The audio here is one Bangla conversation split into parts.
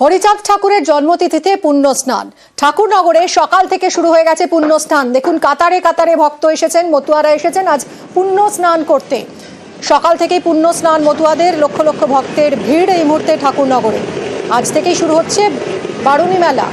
হরিচাঁদ ঠাকুরের জন্মতিথিতে পুণ্য স্নান ঠাকুরনগরে সকাল থেকে শুরু হয়ে গেছে পুণ্য স্নান দেখুন, কাতারে কাতারে ভক্ত এসেছেন, মতুয়ারা এসেছেন আজ পুণ্য স্নান করতে। সকাল থেকেই পুণ্য স্নান মতুয়াদের, লক্ষ লক্ষ ভক্তের ভিড় এই মুহূর্তে ঠাকুরনগরে। আজ থেকেই শুরু হচ্ছে বারুণী মেলা।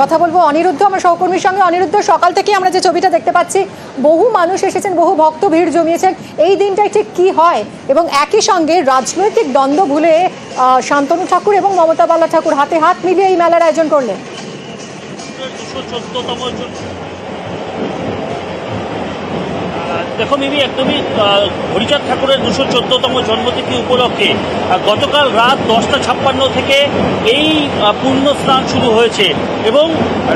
কথা বলব অনিরুদ্ধ, আমার সহকর্মীর সঙ্গে। অনিরুদ্ধ, সকাল থেকে আমরা যে ছবিটা দেখতে পাচ্ছি, বহু মানুষ এসেছেন, বহু ভক্ত ভিড় জমিয়েছেন। এই দিনটায় ঠিক কি হয়? এবং একই সঙ্গে রাজনৈতিক দ্বন্দ্ব ভুলে শান্তনু ঠাকুর এবং মমতা বালা ঠাকুর হাতে হাত মিলিয়ে এই মেলার আয়োজন করলেন দুশো চোদ্দতম দেখো মিমি একদমই হরিচাঁদ ঠাকুরের দুশো চোদ্দতম জন্মতিথি উপলক্ষে গতকাল রাত দশটা ছাপ্পান্ন থেকে এই পূর্ণ স্নান শুরু হয়েছে এবং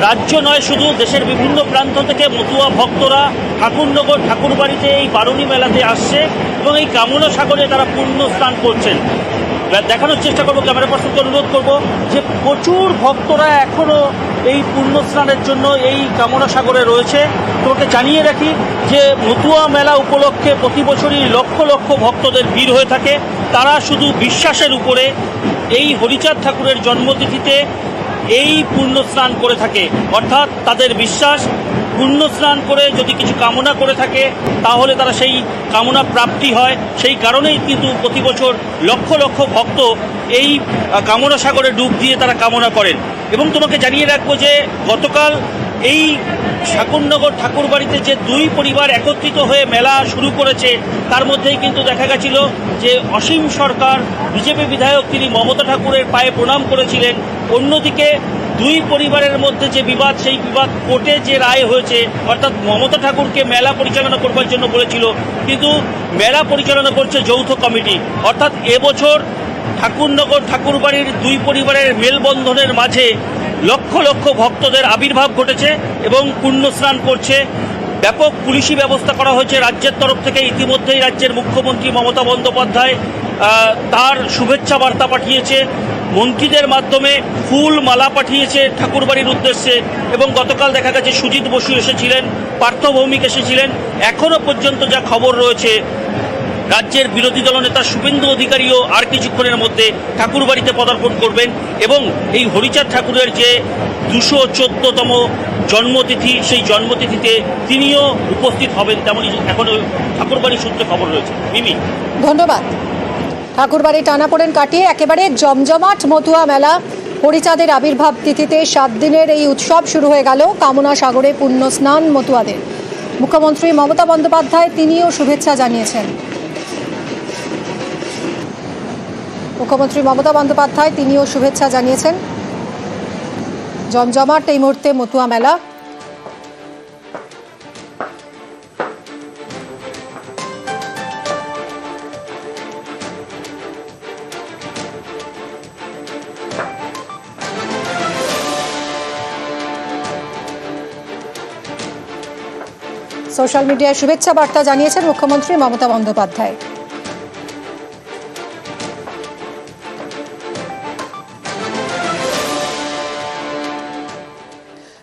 রাজ্য নয়, শুধু দেশের বিভিন্ন প্রান্ত থেকে মতুয়া ভক্তরা ঠাকুরনগর ঠাকুরবাড়িতে এই বারুণী মেলাতে আসছে এবং এই কামনা সাগরে তারা পূর্ণ স্নান করছেন। দেখানোর চেষ্টা করব, ক্যামেরা পার্সনকে অনুরোধ করব যে প্রচুর ভক্তরা এখনও এই পুণ্য স্নানের জন্য এই কামনা সাগরে রয়েছে। তোমাকে জানিয়ে রাখি যে মতুয়া মেলা উপলক্ষে প্রতি বছরই লক্ষ লক্ষ ভক্তদের ভিড় হয়ে থাকে। তারা শুধু বিশ্বাসের উপরে এই হরিচাঁদ ঠাকুরের জন্মতিথিতে এই পুণ্য স্নান করে থাকে। অর্থাৎ তাদের বিশ্বাস পুণ্য স্নান করে যদি কিছু কামনা করে থাকে, তাহলে তারা সেই কামনা প্রাপ্তি হয়। সেই কারণেই কিন্তু প্রতি বছর লক্ষ লক্ষ ভক্ত এই কামনা সাগরে ডুব দিয়ে তারা কামনা করেন। এবং তোমাকে জানিয়ে রাখব যে গতকাল এই ঠাকুরনগর ঠাকুরবাড়িতে যে দুই পরিবার একত্রিত হয়ে মেলা শুরু করেছে, তার মধ্যেই কিন্তু দেখা গেছিল যে অসীম সরকার, বিজেপি বিধায়ক তিনি মমতা ঠাকুরের পায়ে প্রণাম করেছিলেন। অন্যদিকে দুই পরিবারের মধ্যে যে বিবাদ, সেই বিবাদ কোর্টে যে রায় হয়েছে, অর্থাৎ মমতা ঠাকুরকে মেলা পরিচালনা করবার জন্য বলেছিল, কিন্তু মেলা পরিচালনা করছে যৌথ কমিটি। অর্থাৎ এবছর ঠাকুরনগর ঠাকুরবাড়ির দুই পরিবারের মেলবন্ধনের মাঝে লক্ষ লক্ষ ভক্তদের আবির্ভাব ঘটেছে এবং পুণ্য স্নান করছে। ব্যাপক পুলিশি ব্যবস্থা করা হয়েছে রাজ্যের তরফ থেকে। ইতিমধ্যেই রাজ্যের মুখ্যমন্ত্রী মমতা বন্দ্যোপাধ্যায় তার শুভেচ্ছা বার্তা পাঠিয়েছে। মন্ত্রীদের মাধ্যমে ফুল মালা পাঠিয়েছে ঠাকুরবাড়ির উদ্দেশ্যে এবং গতকাল দেখা গেছে সুজিত বসু এসেছিলেন, পার্থভৌমিক এসেছিলেন। এখনও পর্যন্ত যা খবর রয়েছে রাজ্যের বিরোধী দলনেতা শুভেন্দু অধিকারীও আর কিছুক্ষণের মধ্যে ঠাকুরবাড়িতে পদার্পণ করবেন এবং এই হরিচাঁদ ঠাকুরের যে দুশো চোদ্দতম জন্মতিথি, সেই জন্মতিথিতে তিনিও উপস্থিত হবেন তেমনই এখনও ঠাকুরবাড়ি সূত্রে খবর রয়েছে। মিমি। ধন্যবাদ। ঠাকুরবাড়ি টানাপোড়েন কাটিয়ে একেবারে জমজমাট মতুয়া মেলা। হরিচাঁদের আবির্ভাব তিথিতে সাত দিনের এই উৎসব শুরু হয়ে গেল কামনা সাগরে পুণ্য স্নান মতুয়াদের। মুখ্যমন্ত্রী মমতা বন্দ্যোপাধ্যায় তিনিও শুভেচ্ছা জানিয়েছেন। মুখ্যমন্ত্রী মমতা বন্দ্যোপাধ্যায় তিনিও শুভেচ্ছা জানিয়েছেন। জমজমাট এই মুহূর্তে মতুয়া মেলা। সোশ্যাল মিডিয়ায় শুভেচ্ছা বার্তা জানিয়েছেন মুখ্যমন্ত্রী মমতা বন্দ্যোপাধ্যায়।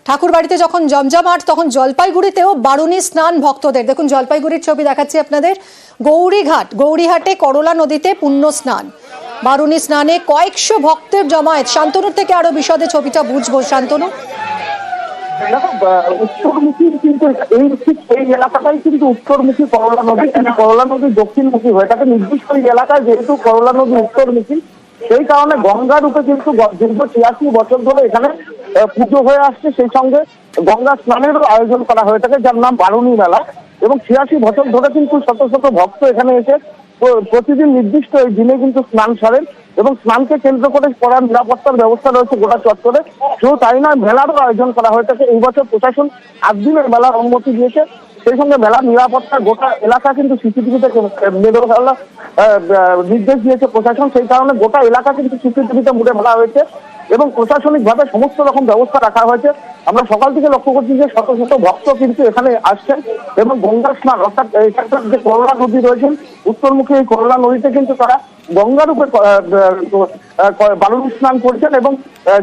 ঠাকুর বাড়িতে যখন জমজমাট, তখন জলপাইগুড়িতেও বারুণী স্নান ভক্তদের। দেখুন, জলপাইগুড়ির ছবি দেখাচ্ছি আপনাদের। গৌরীঘাট গৌরীঘাটে করলা নদীতে পুণ্য স্নান। বারুণী স্নানে কয়েকশো ভক্তের জমায়েত। শান্তনুর থেকে আরও বিশদে ছবিটা বুঝব। শান্তনু? দেখো উত্তরমুখী কিন্তু এই ঠিক এই এলাকাটাই কিন্তু উত্তরমুখী করলা নদী। কিন্তু করলা নদী দক্ষিণমুখী হয়ে। থাকে নির্দিষ্ট এই এলাকায় যেহেতু করলা নদী উত্তরমুখী, সেই কারণে গঙ্গা রূপে কিন্তু দীর্ঘ ছিয়াশি বছর ধরে এখানে পুজো হয়ে আসছে, সেই সঙ্গে গঙ্গা স্নানেরও আয়োজন করা হয়ে থাকে, যার নাম বারুণী মেলা। এবং ছিয়াশি বছর ধরে কিন্তু শত শত ভক্ত এখানে এসে প্রতিদিন নির্দিষ্ট এই দিনে কিন্তু স্নান সারেন এবং স্নানকে কেন্দ্র করে করার নিরাপত্তার ব্যবস্থা রয়েছে গোটা চত্বরে। শুধু তাই নয়, মেলারও আয়োজন করা হয়ে থাকে। এই বছর প্রশাসন আট দিনের মেলার অনুমতি দিয়েছে। সেই সঙ্গে মেলার নিরাপত্তা গোটা এলাকা কিন্তু সিসিটিভিতে ফেলা নির্দেশ দিয়েছে প্রশাসন। সেই কারণে গোটা এলাকা কিন্তু সিসিটিভিতে মুড়ে ফেলা হয়েছে। এবং প্রশাসনিকভাবে সমস্ত রকম ব্যবস্থা রাখা হয়েছে। আমরা সকাল থেকে লক্ষ্য করছি যে শত শত ভক্ত কিন্তু এখানে আসছেন এবং গঙ্গা স্নান, অর্থাৎ এখানকার যে করলা নদী রয়েছেন উত্তরমুখী এই করলা নদীতে কিন্তু তারা গঙ্গার উপরে বালুর স্নান করছেন এবং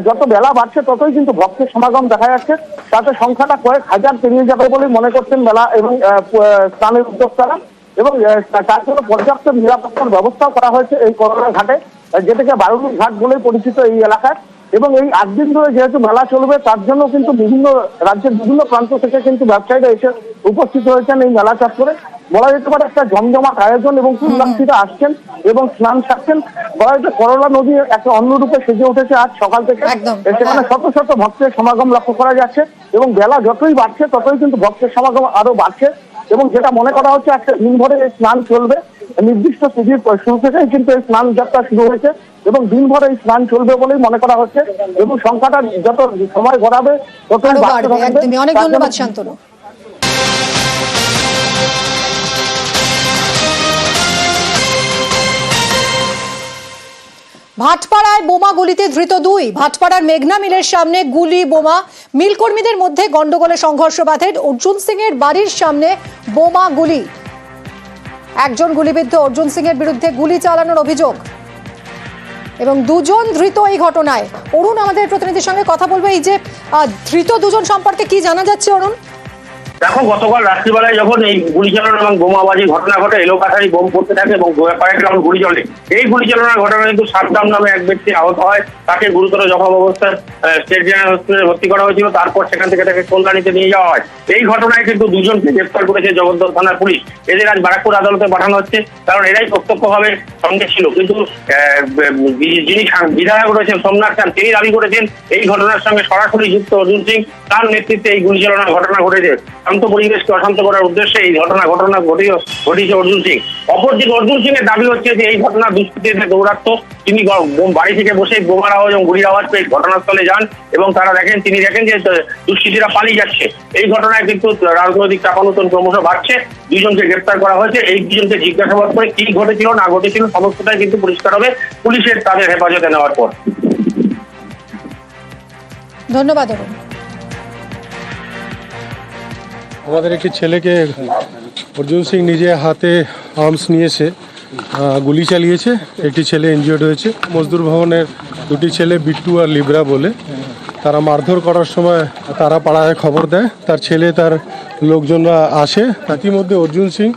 যত বেলা বাড়ছে ততই কিন্তু ভক্তের সমাগম দেখা যাচ্ছে। তাতে সংখ্যাটা কয়েক হাজার পেরিয়ে যাবে বলে মনে করছেন মেলা এবং স্নানের উদ্যোক্তারা। এবং তার জন্য পর্যাপ্ত নিরাপত্তার ব্যবস্থাও করা হয়েছে এই করোনা ঘাটে যেটাকে বারুণী ঘাট বলেই পরিচিত এই এলাকায়। এবং এই আট দিন ধরে যেহেতু মেলা চলবে তার জন্য কিন্তু বিভিন্ন রাজ্যের বিভিন্ন প্রান্ত থেকে কিন্তু ব্যবসায়ীরা এসে উপস্থিত হয়েছেন এই মেলা চত্বরে। বলা যেতে পারে একটা জমজমাট আয়োজন এবং পুণ্যার্থীরা আসছেন এবং স্নান সারছেন বলা যেতে করলা নদী একটা অন্য রূপে সেজে উঠেছে আজ সকাল থেকে। সেখানে। শত শত ভক্তের সমাগম লক্ষ্য করা যাচ্ছে এবং বেলা যতই বাড়ছে ততই কিন্তু ভক্তের সমাগম আরও বাড়ছে এবং যেটা মনে করা হচ্ছে একটা দিনভরে এই স্নান চলবে। নির্দিষ্ট তিথির শুরু থেকেই কিন্তু এই স্নান যাত্রা শুরু হয়েছে। এবং দিনভরে এই স্নান চলবে বলেই মনে করা হচ্ছে এবং সংখ্যাটা যত সময় গড়াবে অনেক ধন্যবাদ শান্তনু। ভাটপাড়ায় বোমা গুলিতে ধৃত দুই। ভাটপাড়ার মেঘনা মিলের সামনে গুলি বোমা। মিলকর্মীদের মধ্যে গন্ডগোলে সংঘর্ষ বাধে। অর্জুন সিং এর বাড়ির সামনে বোমা গুলি। একজন গুলিবিদ্ধ। অর্জুন সিং এর বিরুদ্ধে গুলি চালানোর অভিযোগ। এবং দুজন ধৃত এই ঘটনায়। অরুণ, আমাদের প্রতিনিধির সঙ্গে কথা বলবে এই যে ধৃত দুজন সম্পর্কে কি জানা যাচ্ছে অরুণ? দেখো, গতকাল রাত্রিবেলায় যখন এই গুলি চালানো এবং বোমাবাজি ঘটনা ঘটে এলোকাঠারি বোম পড়তে থাকে এবং কয়েক রাউন্ড গুলি চলে, এই গুলি চালানোর ঘটনা কিন্তু সাদ্দাম নামে এক ব্যক্তি আহত হয়। তাকে গুরুতর জখম অবস্থায় স্টেট জেনারেল হসপিটালে ভর্তি করা হয়েছিল। তারপর সেখান থেকে তাকে কল্যাণীতে নিয়ে যাওয়া হয়। এই ঘটনায় কিন্তু দুজনকে গ্রেফতার করেছে জগদ্দল থানার পুলিশ। এদের আজ বারাকপুর আদালতে পাঠানো হচ্ছে। কারণ এরাই প্রত্যক্ষভাবে সঙ্গে ছিল। কিন্তু যিনি বিধায়ক রয়েছেন সোমনাথ খান তিনি দাবি করেছেন, এই ঘটনার সঙ্গে সরাসরি যুক্ত অর্জুন সিং, তার নেতৃত্বে এই গুলি চালনার ঘটনা ঘটেছে। শান্ত পরিবেশকে অশান্ত করার উদ্দেশ্যে এই ঘটনা ঘটনা ঘটিয়ে, ঘটিয়েছে অর্জুন সিং। অপরদিকে অর্জুন সিং এর দাবি হচ্ছে যে এই ঘটনা দুষ্কৃতীদের দৌরাত্ম তিনি বাড়ি থেকে বসে বোমার আওয়াজ এবং গুলির আওয়াজ পেয়ে ঘটনাস্থলে যান এবং তারা দেখেন, তিনি দেখেন যে দুষ্কৃতীরা পালিয়ে যাচ্ছে। এই ঘটনায় কিন্তু রাজনৈতিক চাপানুতন ক্রমশ বাড়ছে। দুইজনকে গ্রেপ্তার করা হয়েছে। এই দুজনকে জিজ্ঞাসাবাদ করে কি ঘটেছিল, না ঘটেছিল, সমস্তটাই কিন্তু পরিষ্কার হবে। পুলিশের তাদের হেফাজতে নেওয়ার পর। ধন্যবাদ আমাদের একটি ছেলেকে অর্জুন সিং নিজে হাতে আর্মস নিয়েছে গুলি চালিয়েছে। একটি ছেলে ইনজিওর্ড হয়েছে। মজদুর ভবনের দুটি ছেলে বিট্টু আর লিব্রা বলে। তারা মারধর করার সময় তারা পাড়ায় খবর দেয়। তার ছেলে, তার লোকজনরা আসে। ইতিমধ্যে অর্জুন সিং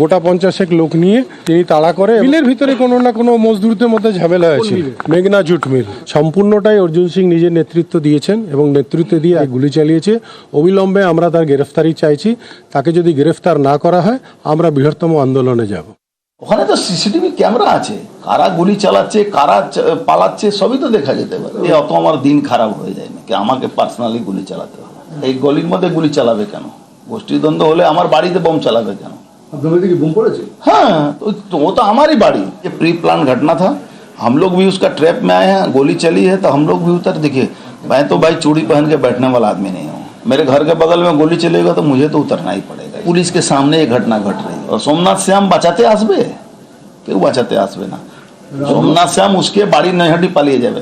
গোটা পঞ্চাশেক লোক নিয়ে তিনি তাড়া করে মিলের ভিতরে কোনো না কোনো মজদুরদের মধ্যে ঝামেলা হয়েছে মেঘনা জুট মিল। সম্পূর্ণটাই অর্জুন সিং নিজের নেতৃত্ব দিয়েছেন এবং নেতৃত্ব দিয়ে গুলি চালিয়েছে। অবিলম্বে আমরা তার গ্রেফতারি চাইছি। তাকে যদি গ্রেফতার না করা হয় আমরা বৃহত্তম আন্দোলনে যাব। ওখানে তো সিসিটিভি ক্যামেরা আছে। কারা গুলি চালাচ্ছে কারা পালাচ্ছে সবই তো দেখা যেতে পারে। এ অত আমার দিন খারাপ হয়ে যায় না। কি আমাকে পার্সোনালি গুলি চালাতে হবে? এই গলির মধ্যে গুলি চালাবে কেন? গোষ্ঠীদ্বন্দ্ব হলে আমার বাড়িতে বোম চালাবে কেন? আপনার বাড়িতে কি বোম পড়েছে हाँ तो, तो वो तो हमारी बाड़ी ये प्री प्लान घटना था हम लोग भी उसका ट्रैप में आए हैं गोली चली है तो हम लोग भी उतर देखिए मैं तो भाई चूड़ी पहन के बैठने वाला आदमी नहीं हूँ मेरे घर के बगल में गोली चलेगा तो मुझे तो उतरना ही पड़ेगा पुलिस के सामने ये घटना घट रही है और सोमनाथ श्याम बचाते आसबे কেউ বাঁচাতে আসবে না সোমনাথ শ্যাম উসকে বাড়ি নৈহাটি পালিয়ে যাবে